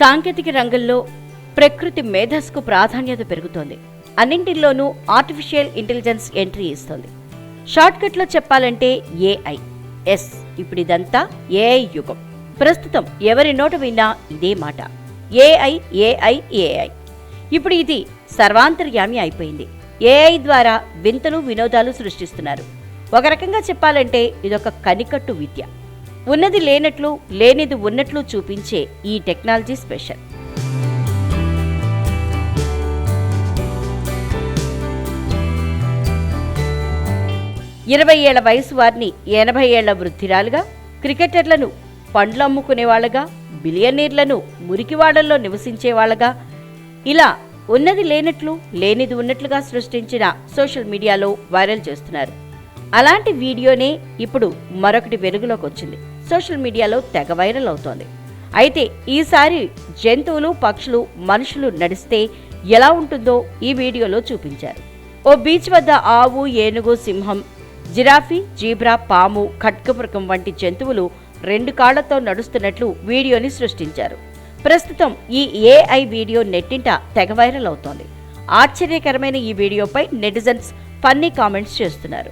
సాంకేతిక రంగంలో ప్రకృతి మేధస్సుకు ప్రాధాన్యత పెరుగుతోంది. అన్నింటిలోనూ ఆర్టిఫిషియల్ ఇంటెలిజెన్స్ ఎంట్రీ ఇస్తోంది. షార్ట్కట్లో చెప్పాలంటే ఏఐ ఎస్ ఇప్పుడు ఇదంతా ఏఐ యుగం. ప్రస్తుతం ఎవరి నోట విన్నా ఇదే మాట. ఏఐ ఏఐ ఏఐ ఇప్పుడు ఇది సర్వాంతర్యామి అయిపోయింది. ఏఐ ద్వారా వింతలు వినోదాలు సృష్టిస్తున్నారు. ఒక రకంగా చెప్పాలంటే ఇదొక కనికట్టు విద్య. ఉన్నది లేనట్లు లేనిది ఉన్నట్లు చూపించే ఈ టెక్నాలజీ స్పెషల్. ఇరవై ఏళ్ళ వయసు వారిని ఎనభై ఏళ్ళ వృద్ధిరాలుగా క్రికెటర్లను పండ్లు అమ్ముకునేవాళ్ళగా బిలియనీర్లను మురికివాడల్లో నివసించే వాళ్ళగా ఇలా ఉన్నది లేనట్లు లేనిది ఉన్నట్లుగా సృష్టించిన సోషల్ మీడియాలో వైరల్ చేస్తున్నారు. అలాంటి వీడియోనే ఇప్పుడు మరొకటి వెలుగులోకి వచ్చింది. సోషల్ మీడియాలో తెగ వైరల్ అవుతోంది. అయితే ఈసారి జంతువులు పక్షులు మనుషులు నడిస్తే ఎలా ఉంటుందో ఈ వీడియోలో చూపించారు. ఓ బీచ్ వద్ద ఆవు ఏనుగు సింహం జిరాఫీ జీబ్రా పాము ఖడ్గమృగం వంటి జంతువులు రెండు కాళ్ళతో నడుస్తున్నట్లు వీడియోని సృష్టించారు. ప్రస్తుతం ఈ ఏఐ వీడియో నెట్టింట తెగ వైరల్ అవుతోంది. ఆశ్చర్యకరమైన ఈ వీడియోపై నెటిజన్స్ ఫన్నీ కామెంట్స్ చేస్తున్నారు.